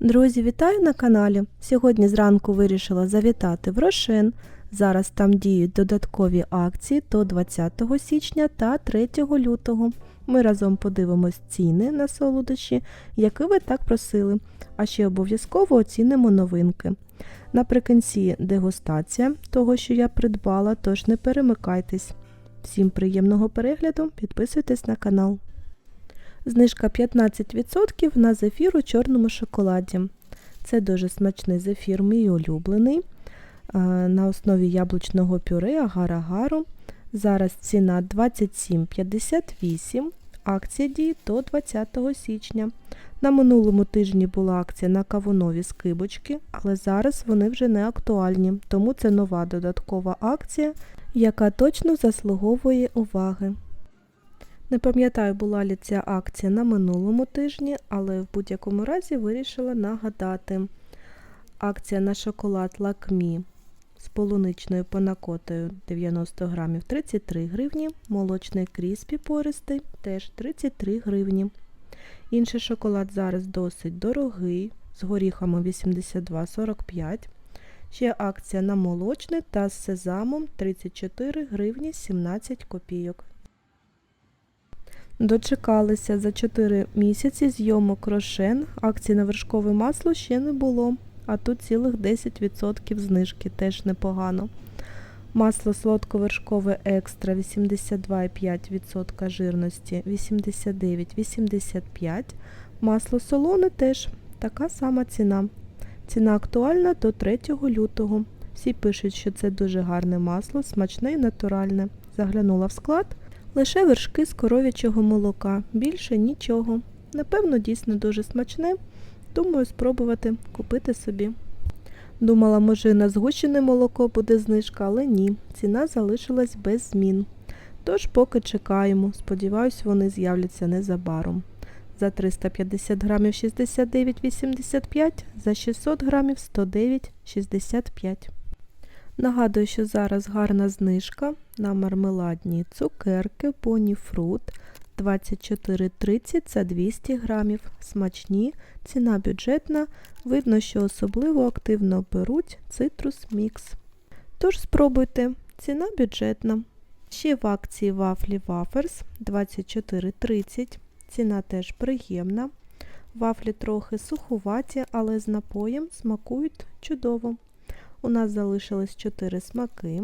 Друзі, вітаю на каналі. Сьогодні зранку вирішила завітати в Рошен. Зараз там діють додаткові акції до 20 січня та 3 лютого. Ми разом подивимось ціни на солодощі, які ви так просили, а ще обов'язково оцінимо новинки. Наприкінці дегустація того, що я придбала, тож не перемикайтесь. Всім приємного перегляду, підписуйтесь на канал. Знижка 15% на зефір у чорному шоколаді. Це дуже смачний зефір, мій улюблений. е, На основі яблучного пюре агар-агару. Зараз ціна 27,58. Акція діє до 20 січня. На минулому тижні була акція на кавунові скибочки, але зараз вони вже не актуальні, тому це нова додаткова акція, яка точно заслуговує уваги. Не пам'ятаю, була ли ця акція на минулому тижні, але в будь-якому разі вирішила нагадати. Акція на шоколад Лакмі з полуничною панакотою 90 грамів 33 гривні, молочний кріспі пористий теж 33 гривні. Інший шоколад зараз досить дорогий, з горіхами 82,45. Ще акція на молочний та з сезамом 34 гривні 17 копійок. Дочекалися за 4 місяці зйомок Рошен, акції на вершкове масло ще не було, а тут цілих 10% знижки, теж непогано. Масло солодковершкове екстра 82,5% жирності 89,85%. Масло солоне теж така сама ціна. Ціна актуальна до 3 лютого. Всі пишуть, що це дуже гарне масло, смачне і натуральне. Заглянула в склад. Лише вершки з коров'ячого молока, більше нічого. Напевно, дійсно дуже смачне. Думаю, спробувати купити собі. Думала, може на згущене молоко буде знижка, але ні, ціна залишилась без змін. Тож поки чекаємо, сподіваюсь, вони з'являться незабаром. За 350 грамів 69,85, за 600 грамів 109,65. Нагадую, що зараз гарна знижка на мармеладні цукерки Fruit 24,30 за 200 грамів. Смачні, ціна бюджетна, видно, що особливо активно беруть Citrus Mix. Тож спробуйте, ціна бюджетна. Ще в акції вафлі Wafers 24,30. Ціна теж приємна. Вафлі трохи сухуваті, але з напоєм смакують чудово. У нас залишилось 4 смаки: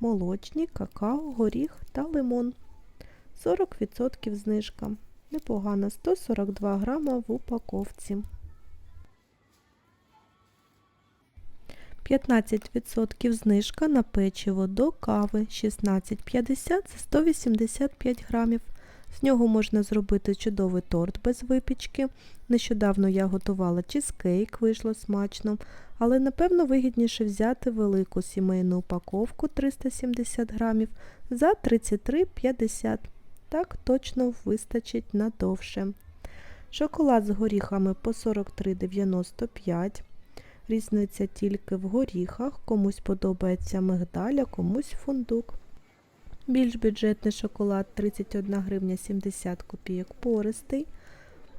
молочні, какао, горіх та лимон. 40% знижка. Непогано, 142 грама в упаковці. 15% знижка на печиво до кави 16,50 за 185 грамів. З нього можна зробити чудовий торт без випічки. Нещодавно я готувала чизкейк, вийшло смачно, але напевно вигідніше взяти велику сімейну упаковку 370 грамів за 33,50. Так точно вистачить надовше. Шоколад з горіхами по 43,95. Різниця тільки в горіхах, комусь подобається мигдаль, а комусь фундук. Більш бюджетний шоколад 31 гривня 70 копійок пористий,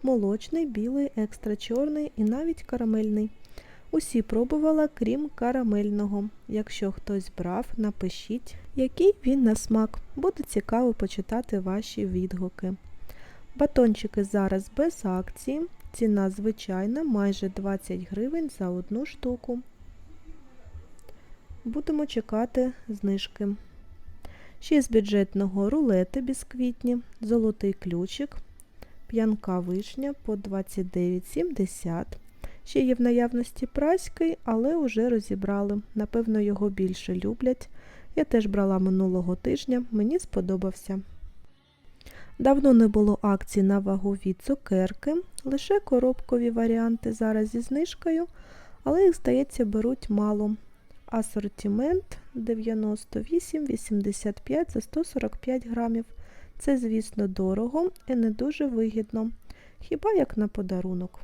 молочний, білий, екстра чорний і навіть карамельний. Усі пробувала, крім карамельного. Якщо хтось брав, напишіть, який він на смак. Буде цікаво почитати ваші відгуки. Батончики зараз без акції. Ціна звичайна, майже 20 гривень за одну штуку. Будемо чекати знижки. Ще з бюджетного рулети бісквітні, золотий ключик, п'янка вишня по 29,70. Ще є в наявності праський, але вже розібрали. Напевно, його більше люблять. Я теж брала минулого тижня, мені сподобався. Давно не було акцій на вагові цукерки, лише коробкові варіанти зараз зі знижкою, але їх, здається, беруть мало. Асортимент 98,85 за 145 грамів. Це, звісно, дорого і не дуже вигідно, хіба як на подарунок.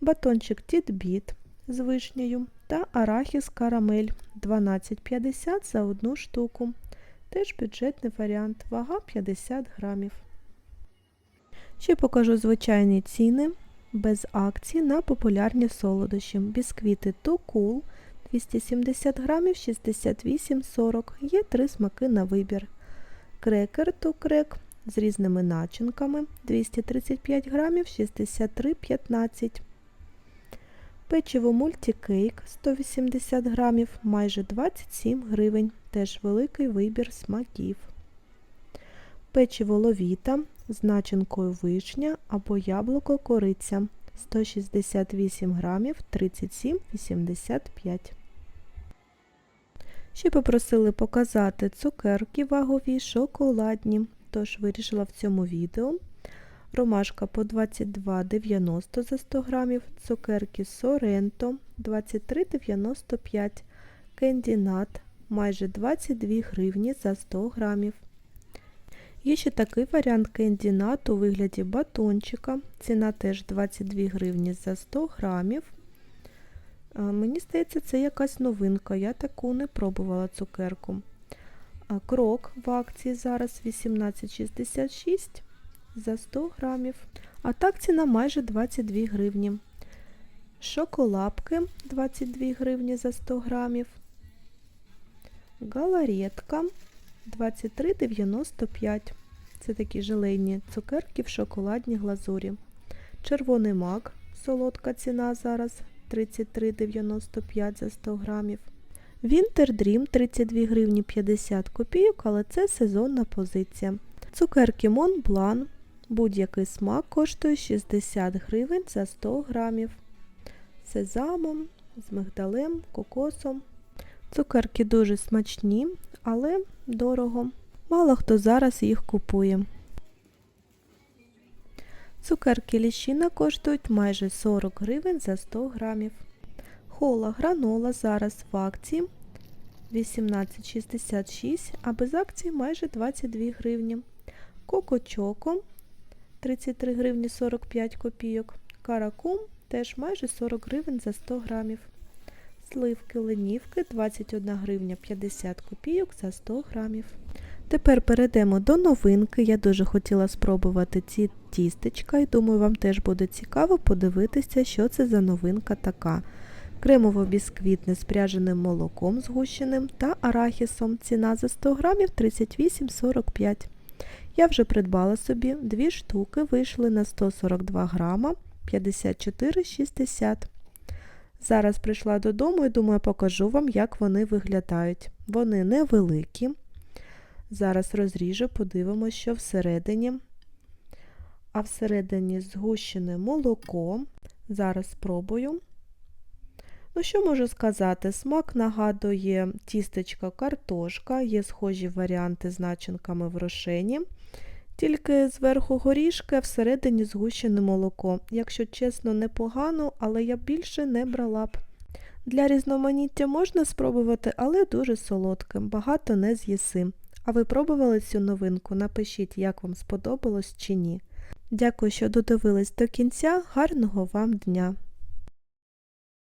Батончик Тітбіт з вишнею та арахіс карамель 12,50 за одну штуку. Теж бюджетний варіант, вага 50 грамів. Ще покажу звичайні ціни. без акцій на популярні солодощі. Бісквіти Cool 270 грамів 68,40. Є три смаки на вибір. Крекер Too Crack з різними начинками 235 грамів 63,15. Печиво мультикейк 180 грамів, майже 27 гривень. Теж великий вибір смаків. Печиво ловіта з начинкою вишня або яблуко кориця 168 грамів 37,85. Ще попросили показати цукерки вагові шоколадні, тож вирішила в цьому відео. Ромашка по 22,90 за 100 грамів, цукерки Соренто 23,95, кендінат майже 22 гривні за 100 грамів. Є ще такий варіант кендінат у вигляді батончика. Ціна теж 22 гривні за 100 грамів. Мені здається, це якась новинка. Я таку не пробувала цукерку. Крок в акції зараз 18,66 за 100 грамів. А так ціна майже 22 гривні. Шоколапки 22 гривні за 100 грамів. Галаретка 23,95. Це такі желейні цукерки в шоколадній глазурі. Червоний мак, солодка ціна зараз 33,95 за 100 грамів. Dream 32 гривні 50 копійок, але це сезонна позиція. Цукерки Montblanc, будь-який смак коштує 60 гривень за 100 грамів. Сезамом, з мигдалем, кокосом. Цукерки дуже смачні, але дорого. Мало хто зараз їх купує. Цукерки ліщина коштують майже 40 гривень за 100 грамів. Хола гранола зараз в акції 18,66, а без акції майже 22 гривні. Коко Чоко 33 гривні 45 копійок. Каракум теж майже 40 гривень за 100 грамів. Сливки ленівки 21 гривня 50 копійок за 100 грамів. Тепер перейдемо до новинки. Я дуже хотіла спробувати ці тістечка і думаю, вам теж буде цікаво подивитися, що це за новинка така. Кремово-бісквітне з пряженим молоком згущеним та арахісом. Ціна за 100 грамів 38,45. Я вже придбала собі дві штуки, вийшли на 142 грама 54,60. Зараз прийшла додому і думаю, покажу вам, як вони виглядають. Вони невеликі. Зараз розріжу, подивимося, що всередині. А всередині згущене молоко. Зараз спробую. Ну, що можу сказати? Смак нагадує тістечка картошка, є схожі варіанти з начинками в рошені. Тільки зверху горішки, а всередині згущене молоко. Якщо чесно, непогано, але я більше не брала б. Для різноманіття можна спробувати, але дуже солодким, багато не з'їси. А ви пробували цю новинку? Напишіть, як вам сподобалось чи ні. Дякую, що додивились до кінця. Гарного вам дня!